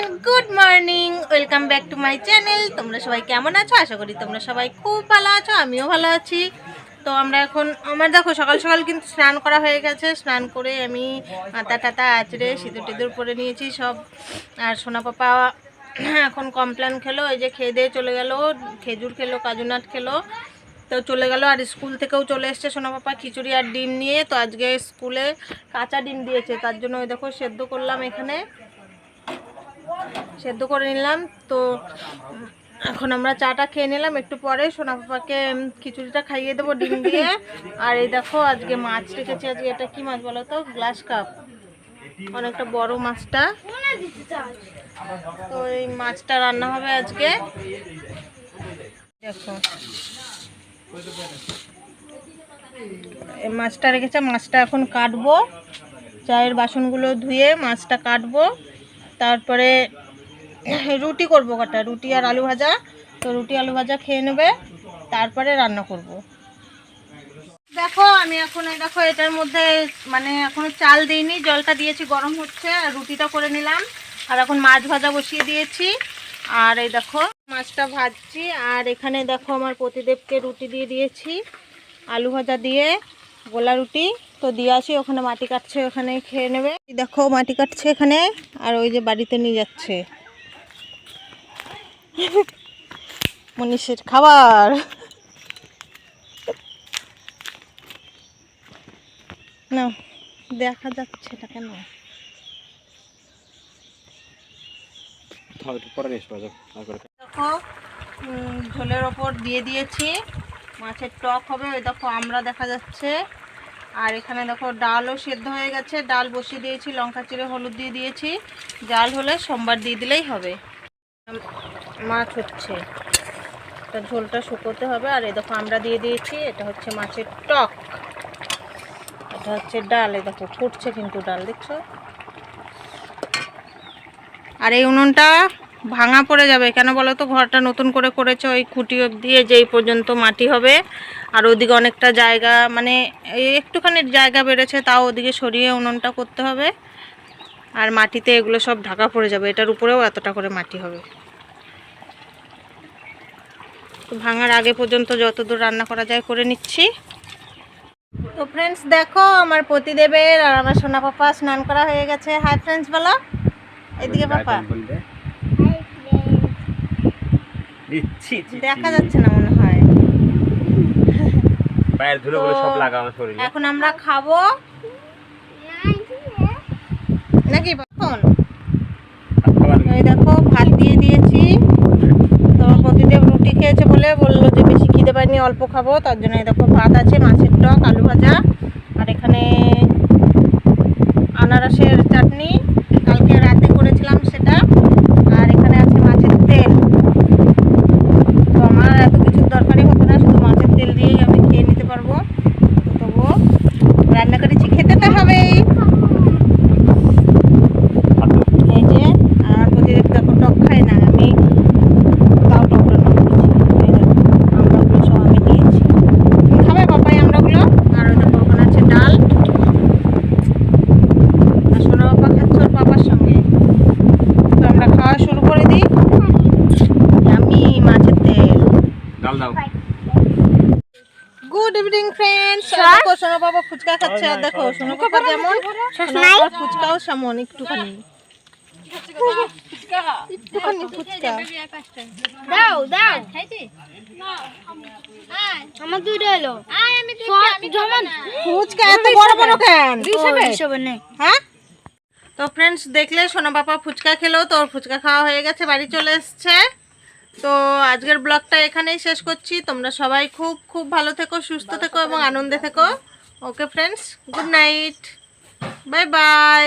Everyone, good morning, welcome back to my channel. তোমরা সবাই কেমন আছো? আশা করি তোমরা সবাই খুব ভালো আছো, আমিও ভালো আছি। তো আমরা এখন, আমার দেখো, সকাল সকাল কিন্তু স্নান করা হয়ে গেছে। স্নান করে আমি আতা টাতা আচড়ে সিঁদুর টিঁদুর পরে নিয়েছি সব। আর সোনা পাপা এখন কমপ্লেন খেলো, এই যে খেয়ে দিয়ে চলে গেল, খেজুর খেলো কাজু নাট খেলো। তো চলে গেল আর স্কুল থেকেও চলে এসছে সোনা পাপা খিচুড়ি আর ডিম নিয়ে। তো আজকে স্কুলে কাঁচা ডিম দিয়েছে, তার জন্য ওই দেখো সেদ্ধ করলাম এখানে। সেদ্ধ করে নিলাম। তো এখন আমরা চাটা খেয়ে নিলাম। একটু পরে সোনা পাপাকে খিচুড়িটা খাইয়ে দেবো ডিম দিয়ে। আর এই দেখো, আজকে মাছ রেখেছি। আজকে এটা কি মাছ বলো তো? Glass cup. অনেকটা বড় মাছটা। তো এই মাছটা রান্না হবে আজকে। দেখো। মাছটা রেখেছে। মাছটা এখন কাটবো। চায়ের বাসনগুলো ধুয়ে মাছটা কাটবো। তারপরে রুটি করব কটা, রুটি আর আলু ভাজা। তো রুটি, আলু ভাজা খেয়ে নেবে, তারপরে রান্না করব। দেখো, আমি এখন এই দেখো, এটার মধ্যে মানে এখনও চাল দিইনি, জলটা দিয়েছি, গরম হচ্ছে, আর রুটিটা করে নিলাম। আর এখন মাছ ভাজা বসিয়ে দিয়েছি। আর এই দেখো, মাছটা ভাজছি, আর এখানে দেখো আমার প্রতিদেবকে রুটি দিয়ে দিয়েছি, আলু ভাজা দিয়ে, গোলা রুটি। তো দিয়ে আসি ওখানে মাটি কাটছে ওখানে খেয়ে নেবে। দেখো মাটি কাটছে এখানে আর ওই যে বাড়িতে নিয়ে যাচ্ছে। মনীষের খাবার। না দেখা যাচ্ছে না কেন? দেখো ঝোলের ওপর দিয়ে দিয়েছি। মাছের টক হবে ওই দেখো আমরা দেখা যাচ্ছে। আর এখানে দেখো ডালও সেদ্ধ হয়ে গেছে। ডাল বসিয়ে দিয়েছি, লঙ্কা চিড়ে, হলুদ দিয়ে দিয়েছি। জাল হলে সোমবার দিয়ে দিলেই হবে। মাছ হচ্ছে। তা ঝোলটা শুকোতে হবে। আর এই দেখো আমরা দিয়ে দিয়েছি, এটা হচ্ছে মাছের টক। এটা হচ্ছে ডাল, এই দেখো ফুটছে কিন্তু ডাল, দেখছ? আর এই উনুনটা ভাঙা পড়ে যাবে। কেন বলো তো? ঘরটা নতুন করে করেছে ওই খুঁটি দিয়ে যেই পর্যন্ত মাটি হবে। আর ওদিকে অনেকটা জায়গা মানে একটুখানি জায়গা বেড়েছে তাও ওদিকে সরিয়ে উনুনটা করতে হবে। আর মাটিতে এগুলো সব ঢাকা পড়ে যাবে এটার উপরেও এতটা করে মাটি হবে। তো ভাঙার আগে পর্যন্ত যতদূর রান্না করা যায় করে নিচ্ছি। তো ফ্রেন্ডস দেখো আমার পতিদেবের আর আমার সোনা পাপা স্নান করা হয়ে গেছে। হাই ফ্রেন্ডস বলো। এদিকে পাপা। দেখা যাচ্ছে না মনে হয়। পায়ের ধুলো গুলো সব লাগা আমার শরীরে। এখন আমরা খাব। নাকি এখন এই দেখো ভাত দিয়ে দিয়েছি। তো প্রতিদেব রুটি খেয়েছে বলে বলল যে বেশি খিদে পাইনি অল্প খাব। তার জন্য এই দেখো ভাত আছে মাছের টক আলু ভাজা। আর এখানে আনারসের চাটনি কালকে রাতে করেছিলাম সেটা আর এখানে আছে মাছের তেল তো আমার এত কিছুর দরকারই হতো না শুধু মাছের তেল দিয়েই আমি খেয়ে নিতে পারব তো তবুও রান্না করেছি খেতে তো হবেই এই যে আমার প্রতিদিন দেখো টক খায় না আমি তাও টক রান্না করেছি এই দেখো আমড়াগুলো সব আমি নিয়েছি তুমি খাবে পাপাই আমড়াগুলো আর ওই দেখো ওখানে আছে ডাল আর সোনা বাবা খাচ্ছে ওর পাপার সঙ্গে তো আমরা খাওয়া শুরু করে দিই আমি মাছের তেল ডাল দাও। গুড ইভিনিং ফ্রেন্ডস দেখো সোনা বাবা ফুচকা খাচ্ছে আর দেখো সোনা বাবা যেমন ফুচকাও সেমন একটুখানি। একটুখানি ফুচকা। দাও দাও। আমার দুইটা এলো জমান ফুচকা এত বড় বড় কেন? হিসেবে নেই হ্যাঁ? তো ফ্রেন্ডস দেখলে সোনা বাবা ফুচকা খেলো তো ওর ফুচকা খাওয়া হয়ে গেছে বাড়ি চলে এসছে। তো আজকের ব্লগটা এখানেই শেষ করছি। তোমরা সবাই খুব খুব ভালো থেকো, সুস্থ থেকো এবং আনন্দে থেকো। Okay friends good night bye bye